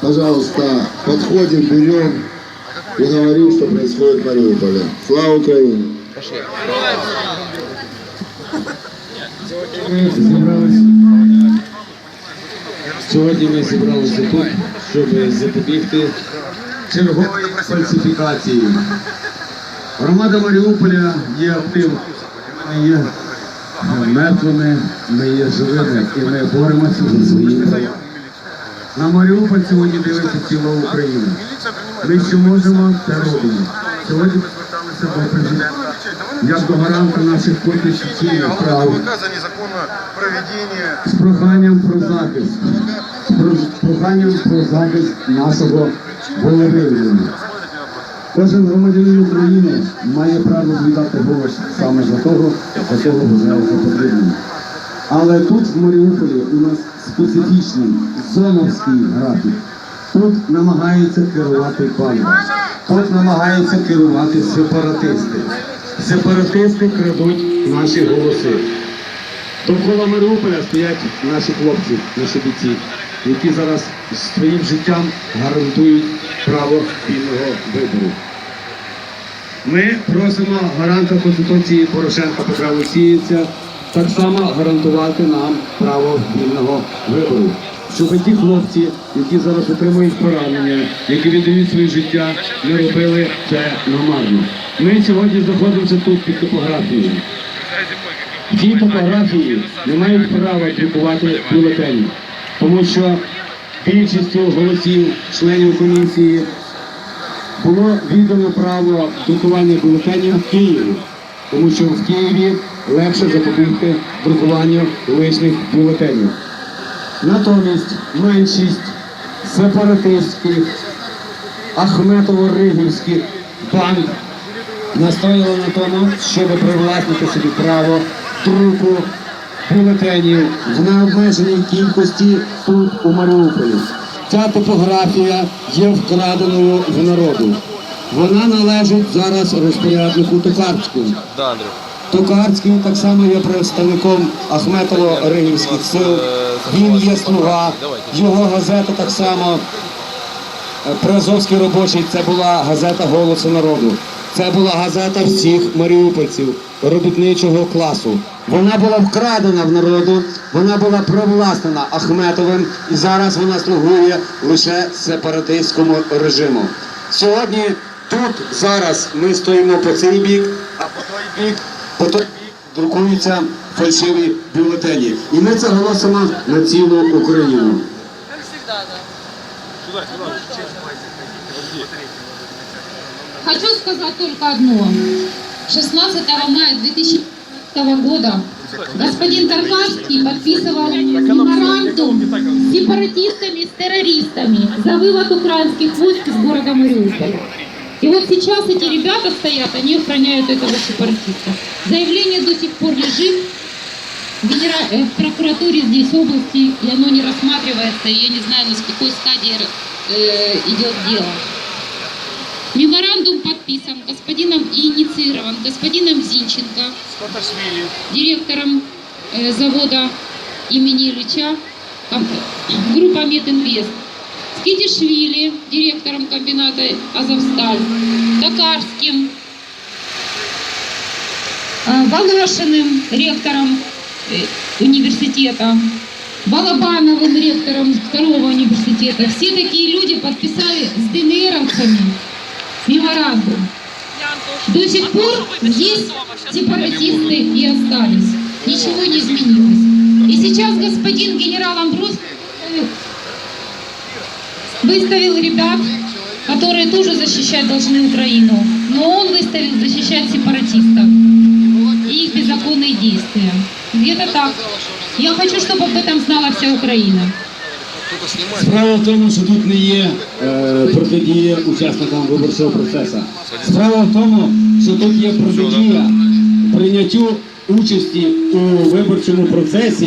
Пожалуйста, подходим, берем и говорим, что происходит в Мариуполе. Слава Украине! Сьогодні ми зібралися тут, щоб запобігти чергової фальсифікації. Громада Маріуполя є активною. Ми є мертвими, ми є живими і ми боремося за свої права. На Маріуполь сьогодні дивиться ціла Україна. Ми що можемо, те робимо. Сьогодні ми зверталися до президента як до гаранта наших конституційних прав з проханням про захист, з з проханням про захист нашого волевиявлення. Кожен громадянин України має право віддати голос саме за того, за кого вважає за потрібним. Але тут в Маріуполі у нас специфічний зоновський графік. Тут намагається керувати банда. Тут намагаються керувати сепаратисти. Сепаратисти крадуть наші голоси. Довкола Маріуполя стоять наші хлопці, наші бійці, які зараз своїм життям гарантують право вільного вибору. Ми просимо гаранта Конституції Порошенка Петра Олексійовича так само гарантувати нам право вільного вибору. Щоб ті хлопці, які зараз отримують поранення, які віддають своє життя, не робили це намарно. Ми сьогодні знаходимося тут під топографією. Ті топографії не мають права друкувати бюлетені, тому що більшістю голосів членів комісії було віддано право друкування бюлетенів в Києві, тому що в Києві легше запобігти друкуванню лишніх бюлетенів. Натомість меншість сепаратистських, Ахметово-Ригівських банд настояла на тому, щоб привласнити собі право друку бюлетенів в необмеженій кількості тут у Маріуполі. Ця типографія є вкраденою в народу. Вона належить зараз розпоряднику Андрей. Токарський так само є представником Ахметово-Ригівських сил. Він є слуга. Його газета так само Е, Приазовський робочий це була газета Голосу народу. Це була газета всіх маріупольців робітничого класу. Вона була вкрадена в народу, вона була привласнена Ахметовим, і зараз вона слугує лише сепаратистському режиму. Сьогодні тут зараз ми стоїмо по цей бік, а по той бік, по той бік друкуються фальшиві бюлетені. І ми це голосимо на цілу Україну. Хочу сказать только одно. 16 мая 2015 года господин Таркавский подписывал меморандум с сепаратистами, с террористами за вывод украинских войск из города Мариуполя. И вот сейчас эти ребята стоят, они охраняют этого сепаратиста. Заявление до сих пор лежит в, генера- э, в прокуратуре здесь области, и оно не рассматривается, и я не знаю, на какой стадии э, идет дело. Меморандум подписан господином и инициирован господином Зинченко, директором э, завода имени Ильича, группа Мединвест, Скидишвили, директором комбината Азовсталь, Токарским, э, Волошиным, ректором э, университета, Балабановым, ректором второго университета. Все такие люди подписали с ДНРовцами меморандум. До сих пор есть сепаратисты и остались. Ничего не изменилось. И сейчас господин генерал Амбрус выставил ребят, которые тоже защищать должны Украину. Но он выставил защищать сепаратистов и их беззаконные действия. Где-то так. Я хочу, чтобы об этом знала вся Украина. Справа в тому, що тут не є е, протидія учасникам виборчого процесу. Справа в тому, що тут є протидія прийняттю участі у виборчому процесі.